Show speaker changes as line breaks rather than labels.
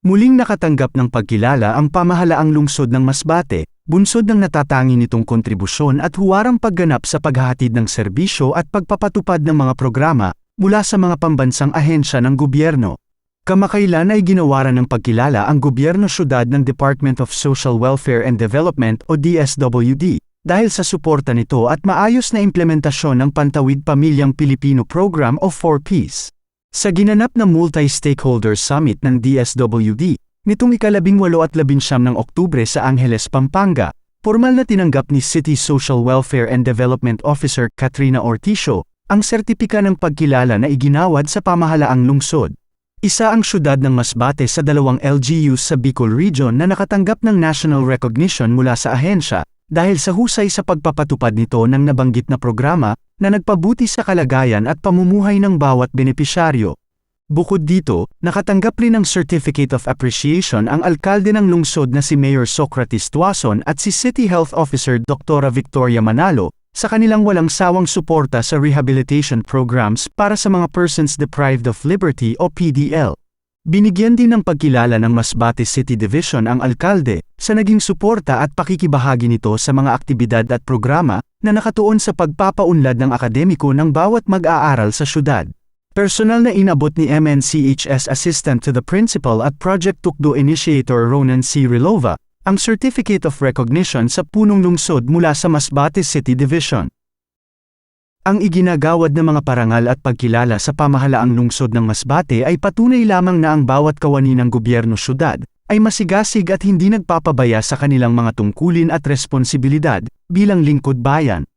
Muling nakatanggap ng pagkilala ang pamahalaang lungsod ng Masbate, bunsod ng natatangi nitong kontribusyon at huwarang pagganap sa paghahatid ng serbisyo at pagpapatupad ng mga programa mula sa mga pambansang ahensya ng gobyerno. Kamakailan ay ginawaran ng pagkilala ang gobyerno syudad ng Department of Social Welfare and Development o DSWD dahil sa suporta nito at maayos na implementasyon ng Pantawid Pamilyang Pilipino Program o 4Ps. Sa ginanap na Multi-Stakeholder Summit ng DSWD, nitong ikalabing walo at labinsyam ng Oktubre sa Angeles, Pampanga, formal na tinanggap ni City Social Welfare and Development Officer Katrina Orticio ang sertipika ng pagkilala na iginawad sa pamahalaang lungsod. Isa ang syudad ng Masbate sa dalawang LGUs sa Bicol Region na nakatanggap ng national recognition mula sa ahensya dahil sa husay sa pagpapatupad nito ng nabanggit na programa na nagpabuti sa kalagayan at pamumuhay ng bawat benepisyaryo. Bukod dito, nakatanggap rin ng Certificate of Appreciation ang alkalde ng lungsod na si Mayor Socrates Tuason at si City Health Officer Dr. Victoria Manalo sa kanilang walang sawang suporta sa rehabilitation programs para sa mga persons deprived of liberty o PDL. Binigyan din ng pagkilala ng Masbate City Division ang alkalde sa naging suporta at pakikibahagi nito sa mga aktibidad at programa na nakatuon sa pagpapaunlad ng akademiko ng bawat mag-aaral sa syudad. Personal na inabot ni MNCHS Assistant to the Principal at Project Tukdo Initiator Ronan C. Rilova ang Certificate of Recognition sa punong lungsod mula sa Masbate City Division. Ang iginagawad na mga parangal at pagkilala sa pamahalaang lungsod ng Masbate ay patunay lamang na ang bawat kawani ng gobyerno syudad ay masigasig at hindi nagpapabaya sa kanilang mga tungkulin at responsibilidad bilang lingkod bayan.